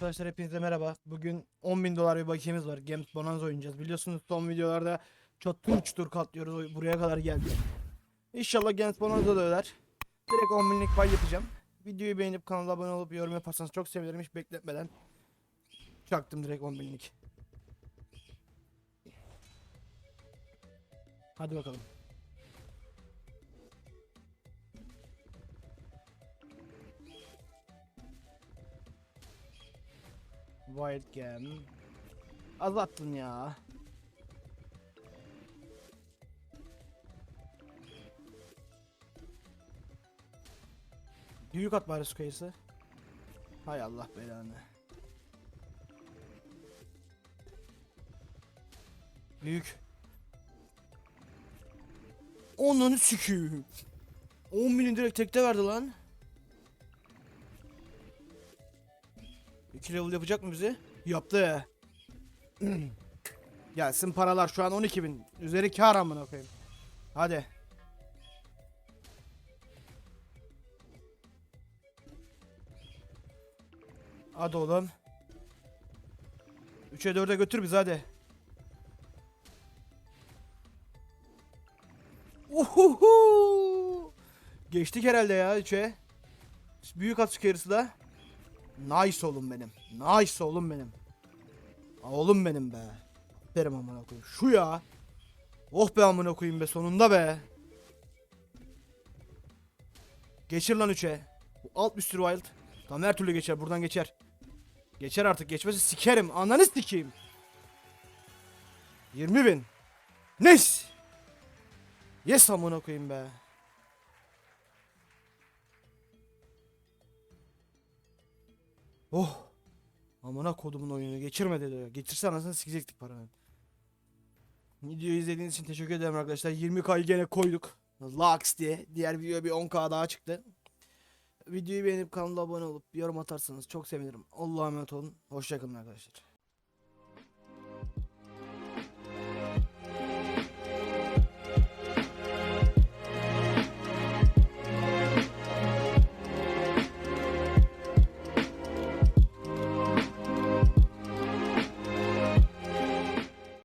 Arkadaşlar hepinize merhaba. Bugün 10.000 dolar bir bakiyemiz var. Games Bonanza oynayacağız. Biliyorsunuz son videolarda çatır uçtur katlıyoruz. Buraya kadar geldi. İnşallah Games Bonanza da öder. Direkt 10 binlik pay yapacağım. Videoyu beğenip kanala abone olup yorum yaparsanız çok sevinirim. Hiç bekletmeden çaktım direkt 10 binlik. Hadi bakalım. Wild Gem. Azalttın ya. Büyük at bari su kayısı. Hay Allah belanı. Büyük. Onunu sikiyim. 10 milyon direkt tekte verdi lan. 2 level yapacak mı bizi? Yaptı. Gelsin paralar şu an 12 bin. Üzeri kar amına koyayım. Hadi. Hadi oğlum. 3'e 4'e götür bizi hadi. Uhuhu. Geçtik herhalde ya 3'e. Büyük at çıkarısı da. Nice oğlum benim. Nice oğlum benim. Oğlum benim be. Aferin amına koyayım. Şu ya. Oh be amına koyayım be sonunda be. Geçir lan 3'e. Bu alt bir sürü wild. Tamam her türlü geçer buradan geçer. Geçer artık geçmesi sikerim. Ananı sikeyim. 20 bin. Nice. Yes amına koyayım be. Oh. Amına kodumun oyunu geçirme dedi. Geçirse anasını sikecektik paranı. Videoyu izlediğiniz için teşekkür ederim arkadaşlar. 20K'yı gene koyduk. Lux diye. Diğer video bir 10K daha çıktı. Videoyu beğenip kanala abone olup yorum atarsanız çok sevinirim. Allah'a emanet olun. Hoşçakalın arkadaşlar.